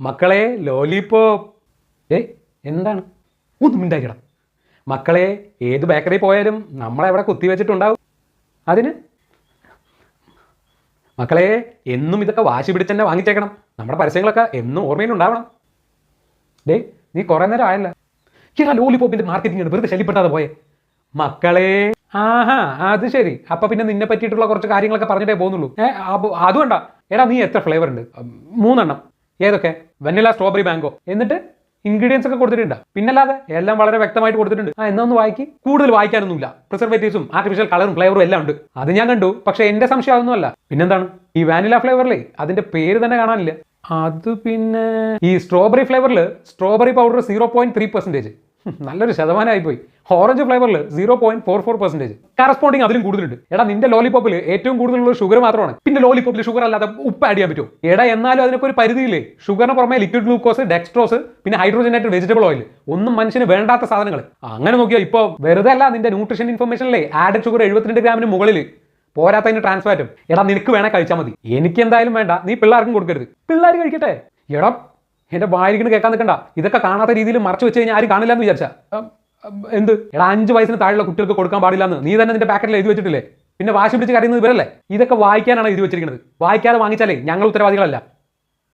മക്കളെ ലോലിപോപ്പ് ഏ എന്താണ്? ഒന്നും മിണ്ടാക്കിട മക്കളെ ഏത് ബേക്കറി പോയാലും നമ്മളെ അവിടെ കുത്തി വെച്ചിട്ടുണ്ടാവും. അതിന്? മക്കളെ എന്നും ഇതൊക്കെ വാശി പിടിച്ച് തന്നെ വാങ്ങിച്ചേക്കണം. നമ്മുടെ പരസ്യങ്ങളൊക്കെ എന്നും ഓർമ്മയിലുണ്ടാവണം ഡേ നീ കുറേ നേരം ആയല്ല. ചേട്ടാ ലോലിപോപ്പിന്റെ മാർക്കറ്റിംഗ് വെറുതെ ശല്യപ്പെട്ടാതെ പോയെ. മക്കളെ. ആഹാ അത് ശരി. അപ്പൊ പിന്നെ നിന്നെ പറ്റിയിട്ടുള്ള കുറച്ച് കാര്യങ്ങളൊക്കെ പറഞ്ഞിട്ടേ പോകുന്നുള്ളൂ ഏ അതുകൊണ്ടാ. എടാ നീ എത്ര ഫ്ലേവർ ഉണ്ട്? മൂന്നെണ്ണം. ഏതൊക്കെ? വെനില സ്ട്രോബെറി മാംഗോ എന്നിട്ട് ഇൻഗ്രീഡിയൻസ് ഒക്കെ കൊടുത്തിട്ടുണ്ട്? പിന്നല്ലാതെ എല്ലാം വളരെ വ്യക്തമായിട്ട് കൊടുത്തിട്ടുണ്ട്. ആ എന്നാ ഒന്ന് വായിക്കി. കൂടുതൽ വായിക്കാനൊന്നുമില്ല. പ്രിസർവേറ്റീവ്സും ആർട്ടിഫിഷ്യൽ കളറും ഫ്ലേവറും എല്ലാം ഉണ്ട്. അത് ഞാൻ കണ്ടു. പക്ഷെ എന്റെ സംശയം അതൊന്നുമല്ല. പിന്നെന്താണ്? ഈ വാനില ഫ്ലേവറിലെ അതിന്റെ പേര് തന്നെ കാണാനില്ല. അത് പിന്നെ ഈ strawberry ഫ്ലേവറിൽ strawberry powder zero point three percentage നല്ലൊരു ശതമാനമായി പോയി orange ഫ്ലേവറിൽ zero point four four percentage corresponding അതിലും കൂടുതലുണ്ട്. എടാ നിന്റെ ലോലിപോപ്പിൽ ഏറ്റവും കൂടുതലുള്ള ഷുഗർ മാത്രമാണ്. പിന്നെ ലോലിപോപ്പിൽ ഷുഗർ അല്ലാതെ ഉപ്പ് ആഡ് ചെയ്യാൻ പറ്റുമോ? എടാ എന്നാലും അതിനൊക്കെ ഒരു പരിധിയില്ലേ? ഷുഗറിന് പുറമെ ലിക്വിഡ് ഗ്ലൂക്കോസ് ഡെക്സ്ട്രോസ് പിന്നെ ഹൈഡ്രോജനേറ്റഡ് വെജിറ്റബിൾ ഓയിൽ ഒന്നും മനുഷ്യന് വേണ്ടാത്ത സാധനങ്ങൾ. അങ്ങനെ നോക്കിയാൽ ഇപ്പോൾ വെറുതെ അല്ല നിന്റെ ന്യൂട്രീഷൻ ഇൻഫർമേഷനിലെ ആഡ് ഷുഗർ എഴുപത്തിരണ്ട് ഗ്രാമിന് മുകളിൽ പോരാത്തതിന് ട്രാൻസ്ഫാറ്റും എടാ നിനക്ക് വേണേ കഴിച്ചാൽ മതി. എനിക്ക് എന്തായാലും വേണ്ട. നീ പിള്ളേർക്കും കൊടുക്കരുത്. പിള്ളേർ കഴിക്കട്ടെ. എടാ എന്റെ വായിരിക്കണ് കേൾക്കാൻ നിൽക്കണ്ട. ഇതൊക്കെ കാണാത്ത രീതിയിൽ മറച്ചു വെച്ച് കഴിഞ്ഞാൽ ആരും കാണില്ല എന്ന് വിചാരിച്ചാ എന്ത്? എടാ അഞ്ച് വയസ്സിന് താഴെയുള്ള കുട്ടികൾക്ക് കൊടുക്കാൻ പാടില്ല എന്ന് നീ തന്നെ നിന്റെ പാക്കറ്റിൽ എഴുതി വെച്ചിട്ടില്ലേ? പിന്നെ വാശി പിടിച്ച് കരയുന്നത് ഇവരല്ലേ? ഇതൊക്കെ വായിക്കാനാണ് എഴുതി വെച്ചിരിക്കുന്നത് വായിക്കാതെ വാങ്ങിച്ചാലേ ഞങ്ങൾ ഉത്തരവാദികളല്ല.